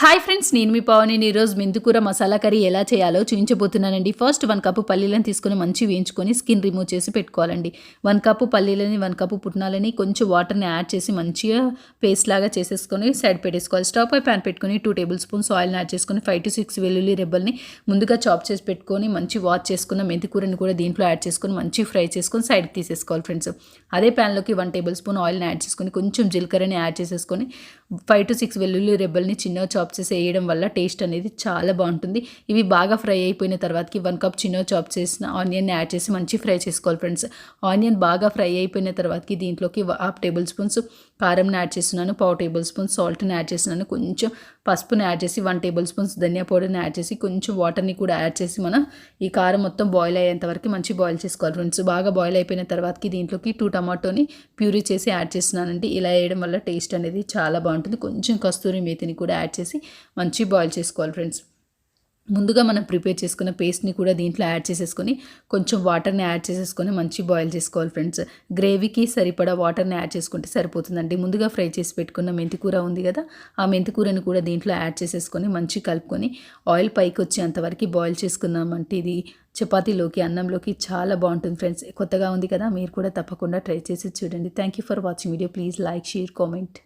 Hi friends నేను మీ పవని ఈరోజు మెంతుకూర masala curry ఎలా చేయాలో చూపించబోతున్నానండి ఫస్ట్ వన్ కప్పు పల్లీలను తీసుకొని మంచి వేయించుకొని స్కిన్ రిమూవ్ చేసి పెట్టుకోవాలండి. వన్ కప్పు పల్లీలని వన్ కప్పు పుట్నాలని కొంచెం వాటర్ని యాడ్ చేసి మంచిగా పేస్ట్ లాగా చేసేసుకొని సైడ్ పెట్టేసుకోవాలి. స్టవ్ పై ప్యాన్ పెట్టుకొని టూ టేబుల్ స్పూన్స్ ఆయిల్ని యాడ్ చేసుకొని ఫైవ్ టు సిక్స్ వెల్లుల్లి రెబ్బల్ని ముందుగా చాప్ చేసి పెట్టుకొని మంచి వాష్ చేసుకున్న మెంతికూరని కూడా దీంట్లో యాడ్ చేసుకొని మంచి ఫ్రై చేసుకొని సైడ్కి తీసేసుకోవాలి ఫ్రెండ్స్. అదే ప్యాన్లోకి వన్ టేబుల్ స్పూన్ ఆయిల్ని యాడ్ చేసుకొని కొంచెం జీలకర్రని యాడ్ చేసేసుకొని ఫైవ్ టు సిక్స్ వెల్లుల్లి రెబ్బల్ని చిన్నగా చాప్ చేసి వేయడం వల్ల టేస్ట్ అనేది చాలా బాగుంటుంది. ఇవి బాగా ఫ్రై అయిపోయిన తర్వాతకి వన్ కప్ చిన్న చాప్ చేసిన ఆనియన్ యాడ్ చేసి మంచి ఫ్రై చేసుకోవాలి ఫ్రెండ్స్. ఆనియన్ బాగా ఫ్రై అయిపోయిన తర్వాతకి దీంట్లోకి హాఫ్ టేబుల్ స్పూన్స్ కారంని యాడ్ చేస్తున్నాను పావు టేబుల్ స్పూన్ సాల్ట్ని యాడ్ చేస్తున్నాను కొంచెం పసుపుని యాడ్ చేసి వన్ టేబుల్ స్పూన్స్ ధనియా పౌడర్ని యాడ్ చేసి కొంచెం వాటర్ని కూడా యాడ్ చేసి మనం ఈ కారం మొత్తం బాయిల్ అయ్యేంత వరకు మంచి బాయిల్ చేసుకోవాలి ఫ్రెండ్స్. బాగా బాయిల్ అయిపోయిన తర్వాతకి దీంట్లోకి టూ టమాటోని ప్యూరీ చేసి యాడ్ చేస్తున్నానండి. ఇలా వేయడం వల్ల టేస్ట్ అనేది చాలా బాగుంటుంది. కొంచెం కస్తూరి మేతిని కూడా యాడ్ చేసి మంచి బాయిల్ చేసుకోవాలి ఫ్రెండ్స్. ముందుగా మనం ప్రిపేర్ చేసుకున్న పేస్ట్ని కూడా దీంట్లో యాడ్ చేసేసుకొని కొంచెం వాటర్ని యాడ్ చేసేసుకొని మంచి బాయిల్ చేసుకోవాలి ఫ్రెండ్స్. గ్రేవీకి సరిపడా వాటర్ని యాడ్ చేసుకుంటే సరిపోతుందండి. ముందుగా ఫ్రై చేసి పెట్టుకున్న మెంతికూర ఉంది కదా ఆ మెంతికూరని కూడా దీంట్లో యాడ్ చేసేసుకొని మంచి కలుపుకొని ఆయిల్ పైకి వచ్చేంతవరకు బాయిల్ చేసుకుందామంటే ఇది చపాతీలోకి అన్నంలోకి చాలా బాగుంటుంది ఫ్రెండ్స్. కొత్తగా ఉంది కదా మీరు కూడా తప్పకుండా ట్రై చేసి చూడండి. Thank you for watching video please like share comment